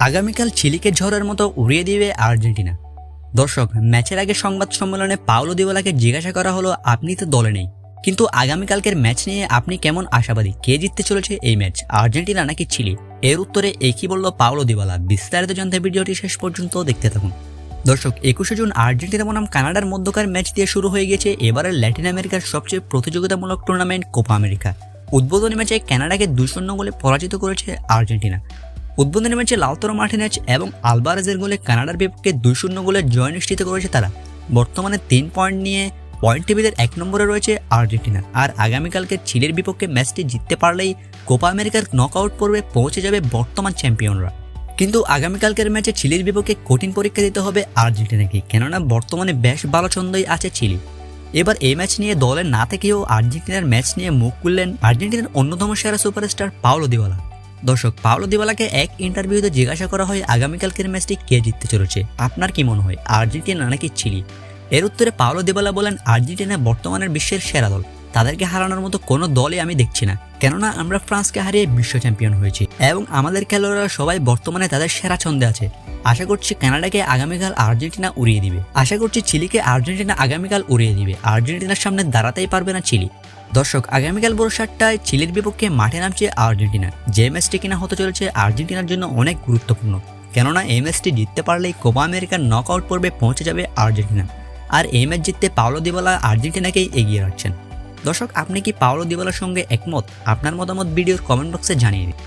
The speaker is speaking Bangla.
আগামীকাল চিলিকে ঝড়ের মতো উড়িয়ে দিবে আর্জেন্টিনা। দর্শক, ম্যাচের আগে সংবাদ সম্মেলনে পাওলো দিওয়ালাকে জিজ্ঞাসা করা হলো, আপনি তো দলে নেই। কিন্তু আগামীকালকের ম্যাচ নিয়ে আপনি কেমন আশাবাদী? কে জিততে চলেছে এই ম্যাচ? আর্জেন্টিনা নাকি চিলি? এর উত্তরে একই বলল পাওলো দিওয়ালা বিস্তারিত জানতে ভিডিওটি শেষ পর্যন্ত দেখতে থাকুন। দর্শক, একুশে জুন আর্জেন্টিনা বনাম কানাডার মধ্যকার ম্যাচ দিয়ে শুরু হয়ে গেছে এবারের ল্যাটিন আমেরিকার সবচেয়ে প্রতিযোগিতামূলক টুর্নামেন্ট কোপা আমেরিকা। উদ্বোধনী ম্যাচে কানাডাকে দুই শূন্য গোলে পরাজিত করেছে আর্জেন্টিনা। উদ্বোধনী ম্যাচে লাউতরো মার্টিনেজ এবং আলবারেজের গোলে কানাডার বিপক্ষে দুই শূন্য গোলে জয় নিশ্চিত করেছে তারা। বর্তমানে তিন পয়েন্ট নিয়ে পয়েন্ট টেবিলের এক নম্বরে রয়েছে আর্জেন্টিনা। আর আগামীকালকে চিলির বিপক্ষে ম্যাচটি জিততে পারলেই কোপা আমেরিকার নকআউট পর্বে পৌঁছে যাবে বর্তমান চ্যাম্পিয়নরা। কিন্তু আগামীকালকের ম্যাচে চিলির বিপক্ষে কঠিন পরীক্ষা দিতে হবে আর্জেন্টিনাকে, কেননা বর্তমানে বেশ ভালো ছন্দই আছে চিলি। এবার এই ম্যাচ নিয়ে দলের না থেকেও আর্জেন্টিনার ম্যাচ নিয়ে মুখ খুললেন আর্জেন্টিনার অন্যতম সেরা সুপারস্টার পাওলো দিওয়ালা। দর্শক, পাওলো দিওয়ালাকে এক ইন্টারভিউতে জিজ্ঞাসা করা হয় আগামীকালকের ম্যাচটি কে জিততে চলেছে। আপনার কি মনে হয়, আর্জেন্টিনা নাকি চিলি? এর উত্তরে পাওলো দিওয়ালা বলেন, আর্জেন্টিনা বর্তমানের বিশ্বের সেরা দল। তাদেরকে হারানোর মতো কোনো দলই আমি দেখছি না। কেননা, আমরা ফ্রান্সকে হারিয়ে বিশ্ব চ্যাম্পিয়ন হয়েছি এবং আমাদের খেলোয়াড়রা সবাই বর্তমানে তাদের সেরা ছন্দে আছে। আশা করছি কানাডাকে আগামীকাল আর্জেন্টিনা উড়িয়ে দিবে। আশা করছি চিলিকে আর্জেন্টিনা আগামীকাল উড়িয়ে দিবে। আর্জেন্টিনার সামনে দাঁড়াতেই পারবে না চিলি। দর্শক, আগামীকাল বড় সাতটায় চিলির বিপক্ষে মাঠে নামছে আর্জেন্টিনা। যে ম্যাচটি কিনা হতে চলেছে আর্জেন্টিনার জন্য অনেক গুরুত্বপূর্ণ। কেননা, এই ম্যাচটি জিততে পারলেই কোপা আমেরিকার নক আউট পর্বে পৌঁছে যাবে আর্জেন্টিনা। আর এই ম্যাচ জিততে পাওলো দিবালা আর্জেন্টিনাকেই এগিয়ে রাখছেন। দর্শক, আপনি কি পাওলো দিবালার সঙ্গে একমত? আপনার মতামত ভিডিওর কমেন্ট বক্সে জানিয়ে দিন।